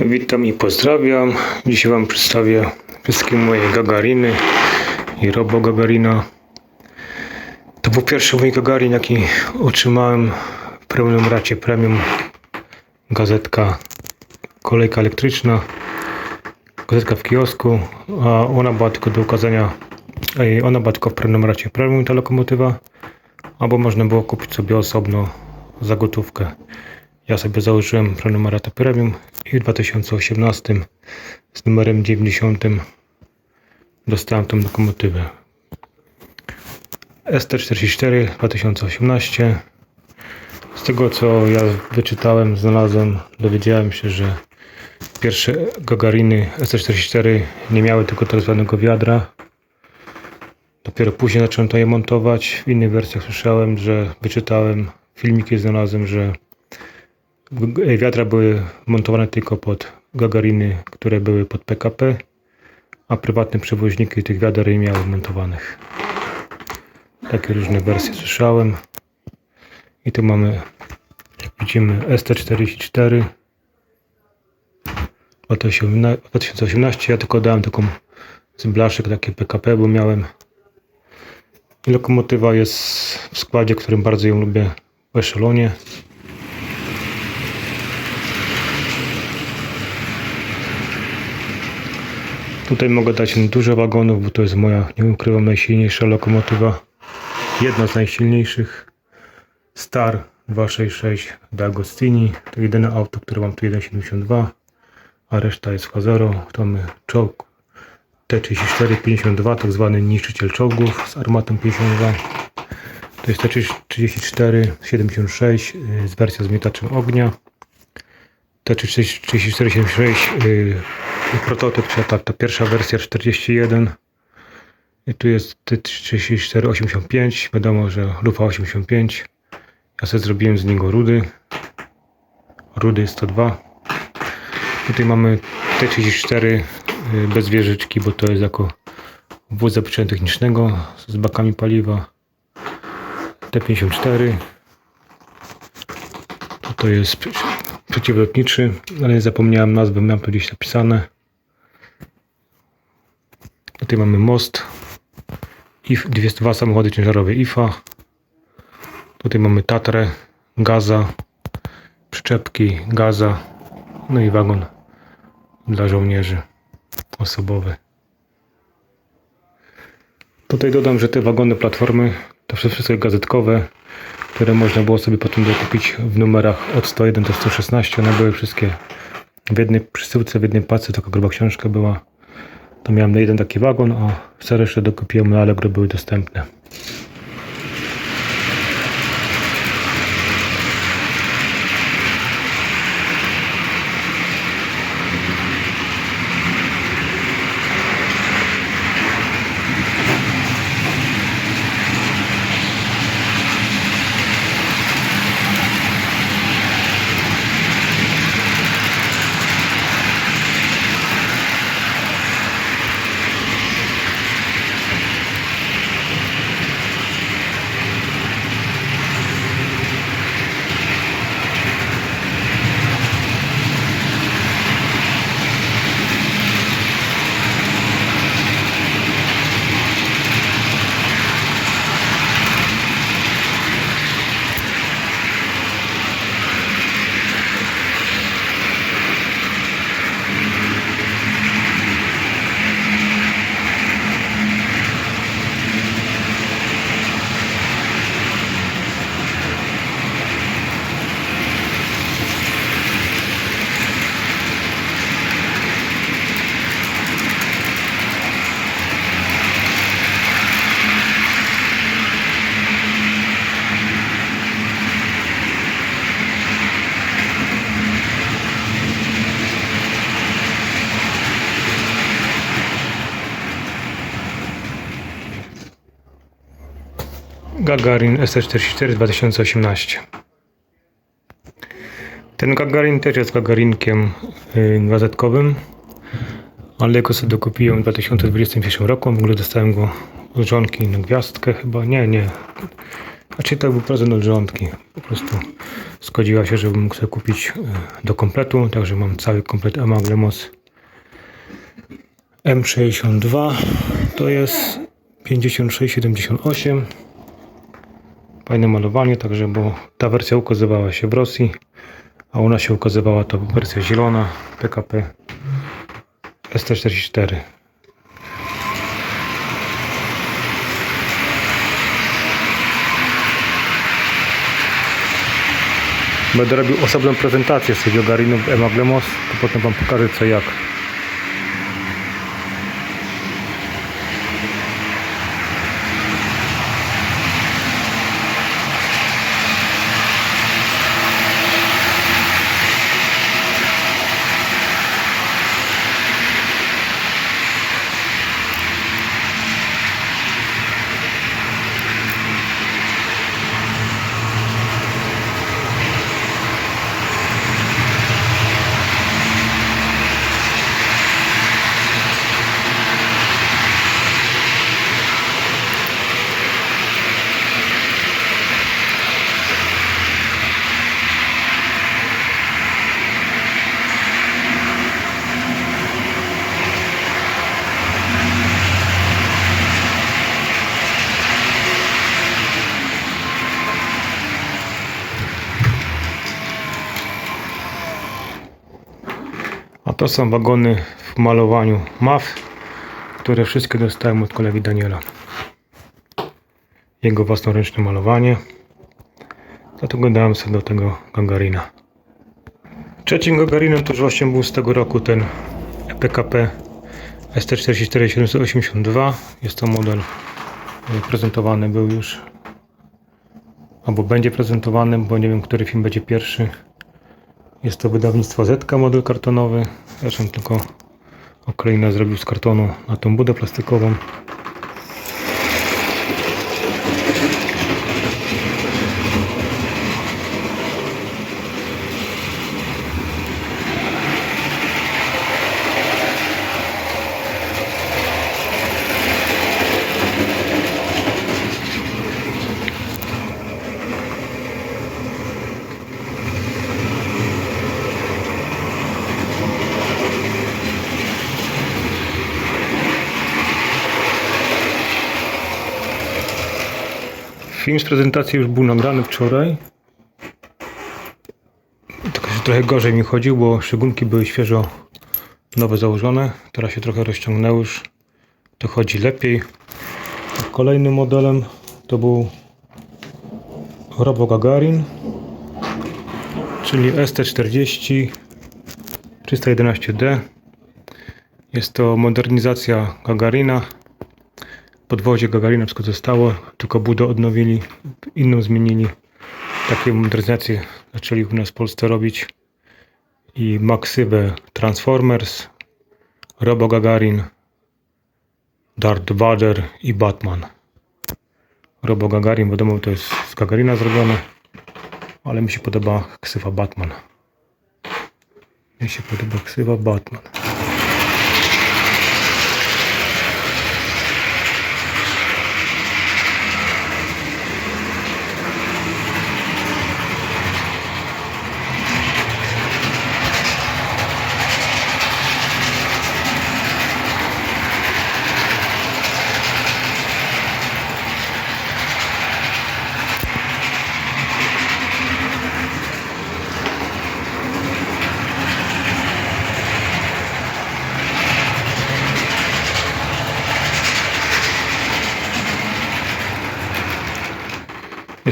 Witam i pozdrawiam. Dzisiaj Wam przedstawię wszystkie moje Gagariny i Robo Gagarina. To był pierwszy mój Gagarin, jaki otrzymałem w prenumeracie premium. Gazetka Kolejka Elektryczna. Gazetka w kiosku, a ona była tylko do ukazania. Ona była tylko w prenumeracie premium, ta lokomotywa. Albo można było kupić sobie osobno za gotówkę. Ja sobie założyłem prenumeratę premium i w 2018 z numerem 90 dostałem tą lokomotywę. ST44 2018 Z tego co ja wyczytałem, znalazłem, dowiedziałem się, że pierwsze Gagariny ST44 nie miały tylko tak zwanego wiadra. Dopiero później zacząłem to je montować. W innych wersjach słyszałem, że wyczytałem, filmiki znalazłem, że Wiadra były montowane tylko pod Gagariny, które były pod PKP, a prywatne przewoźniki tych wiader nie miały montowanych. Takie różne wersje słyszałem. I tu mamy, jak widzimy, ST44 2018. Ja tylko dałem taką z blaszek, takie PKP, bo miałem. I lokomotywa jest w składzie, którym bardzo ją lubię w eszelonie. Tutaj mogę dać dużo wagonów, bo to jest moja, nie ukrywam, najsilniejsza lokomotywa. Jedna z najsilniejszych. Star 266 D'Agostini. To jedyne auto, które mam tu 1.72, a reszta jest H0. To mamy czołg T3452, tak zwany niszczyciel czołgów z armatą 52. To jest T3476 y, z wersją z mietaczem ognia. T3476 yy, prototyp, czyli ta, ta pierwsza wersja 41. I tu jest T3485, wiadomo, że lufa 85. Ja sobie zrobiłem z niego rudy. Rudy 102. Tutaj mamy T34 yy, bez wieżyczki, bo to jest jako wóz zapieczenia technicznego z bakami paliwa. T54. To, jest przeciwlotniczy, ale zapomniałem nazwy, miałem to gdzieś napisane. Tutaj mamy most. Dwie, dwa samochody ciężarowe IFA. Tutaj mamy Tatrę, Gaza, przyczepki, Gaza, no i wagon dla żołnierzy osobowy. Tutaj dodam, że te wagony platformy to wszystko gazetkowe, które można było sobie potem dokupić w numerach od 101 do 116. One były wszystkie w jednej przesyłce, w jednej pacy, taka gruba książka była to miałem jeden taki wagon, a resztę dokupiłem no, na Allegro, były dostępne. Gagarin ST44 2018. Ten Gagarin też jest Gagarinkiem y, gazetkowym, ale go sobie dokupiłem w 2021 roku. W ogóle dostałem go od żonki na gwiazdkę chyba. Nie, nie. A czy to był prezent od rządki. Po prostu zgodziła się, żebym mógł sobie kupić e, do kompletu. Także mam cały komplet Emaglemos M62. To jest 5678. Fajne malowanie, także bo ta wersja ukazywała się w Rosji, a u nas się ukazywała to wersja zielona PKP ST44. Będę robił osobną prezentację z tego Garinów Emaglemos, to potem Wam pokażę co jak. To są wagony w malowaniu MAF, które wszystkie dostałem od kolegi Daniela. Jego własnoręczne malowanie. Dlatego dałem sobie do tego Gagarina. Trzecim Gagarinem to już właśnie był z tego roku ten PKP ST44782. Jest to model e, prezentowany był już albo będzie prezentowany, bo nie wiem, który film będzie pierwszy. Jest to wydawnictwo Zetka, model kartonowy. Zresztą tylko oklejna zrobił z kartonu na tą budę plastikową. Film z prezentacji już był nagrany wczoraj. Tylko trochę gorzej mi chodził, bo szygunki były świeżo nowe założone. Teraz się trochę rozciągnęły już. To chodzi lepiej. Kolejnym modelem to był Robo Gagarin, czyli ST40 311D. Jest to modernizacja Gagarina. Podwozie Gagarina wszystko zostało, tylko budę odnowili, inną zmienili. Takie modernizacje zaczęli u nas w Polsce robić. I Maxybę Transformers, Robo Gagarin, Darth Vader i Batman. Robo Gagarin, wiadomo, to jest z Gagarina zrobione, ale mi się podoba ksywa Batman. Mi się podoba ksywa Batman.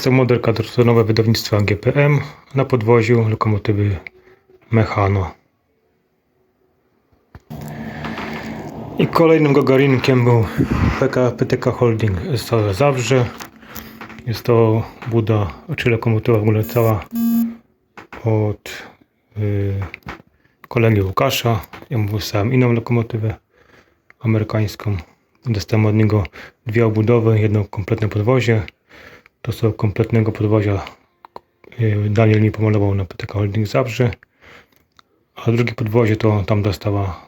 Jest to model kartonowe wydawnictwa GPM. Na podwoziu lokomotywy Mechano. I kolejnym Gagarinkiem był PK, PTK Holding z Zabrze. Jest to buda, czy lokomotywa w ogóle cała od y, kolegi Łukasza. Ja mu wysłałem inną lokomotywę amerykańską. Dostałem od niego dwie obudowy, jedno kompletne podwozie. To są kompletnego podwozia y, Daniel mi pomalował na PTK Holding Zabrze. A drugie podwozie to tam dostała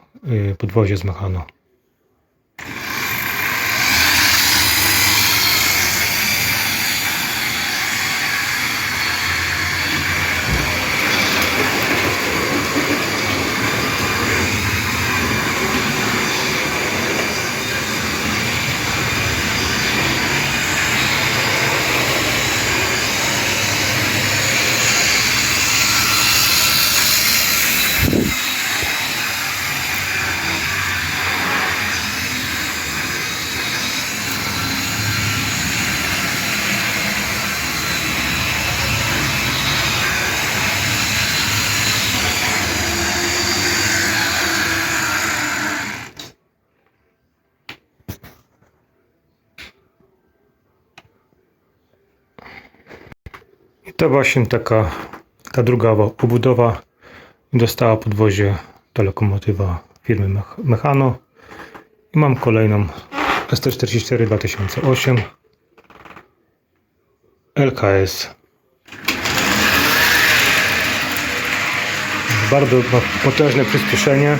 y, podwozie z Mechano. To właśnie taka ta druga obudowa dostała podwozie ta lokomotywa firmy Mech- Mechano. I mam kolejną ST44 2008 LKS. Bardzo potężne przyspieszenie.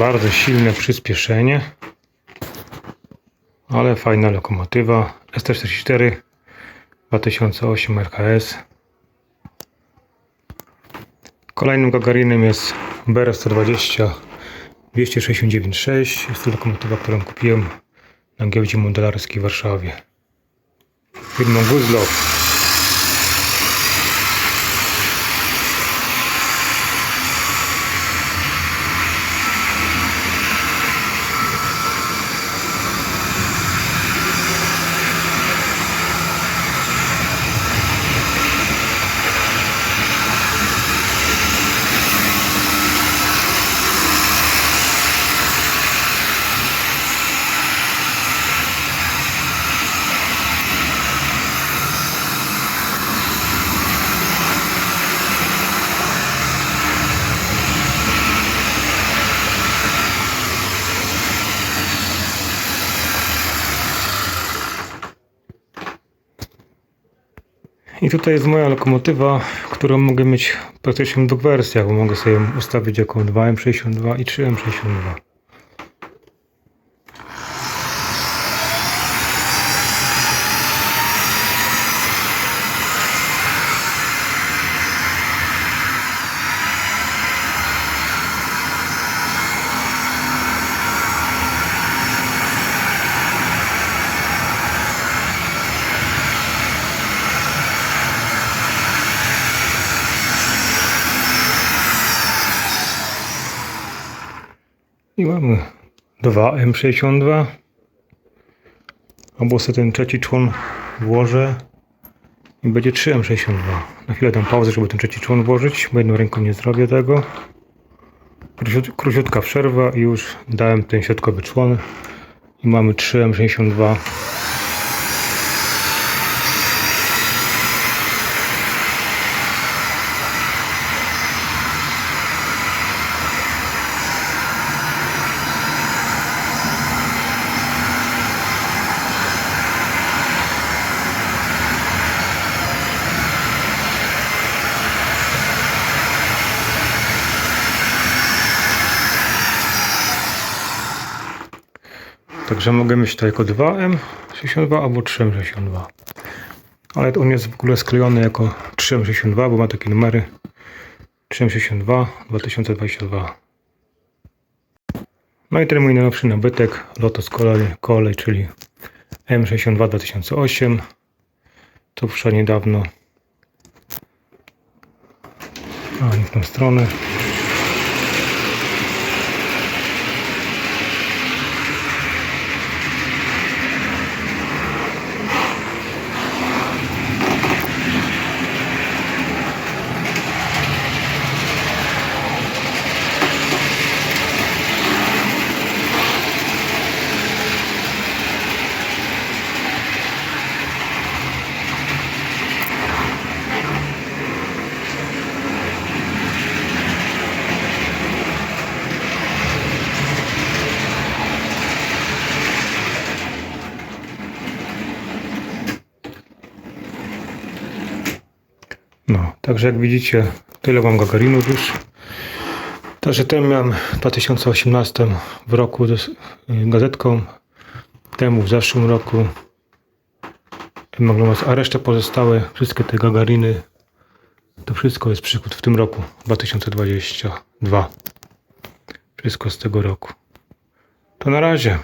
Bardzo silne przyspieszenie. Ale fajna lokomotywa. ST44 2008 RKS. Kolejnym Gagarinem jest BR-120 269.6. Jest to lokomotywa, którą kupiłem na giełdzie modelarskiej w Warszawie. Firmą Guzlow. I tutaj jest moja lokomotywa, którą mogę mieć praktycznie w dwóch wersjach, bo mogę sobie ustawić jako 2M62 i 3M62. I mamy 2M62. Albo sobie ten trzeci człon włożę i będzie 3M62. Na chwilę dam pauzę, żeby ten trzeci człon włożyć, bo jedną ręką nie zrobię tego. Króciut- Króciutka przerwa i już dałem ten środkowy człon i mamy 3M62. Także mogę mieć to jako 2M62 albo 3M62. Ale on jest w ogóle sklejony jako 3M62, bo ma takie numery 3M62 2022. No i ten mój najnowszy nabytek Lotus Kolej, czyli M62 2008. To przyszło niedawno. A, nie w tą stronę. No, także jak widzicie, tyle mam Gagarinów już. Także ten miałem w 2018 w roku dos- gazetką, temu w zeszłym roku. A resztę pozostałe, wszystkie te Gagariny, to wszystko jest przykład w tym roku, 2022. Wszystko z tego roku. To na razie.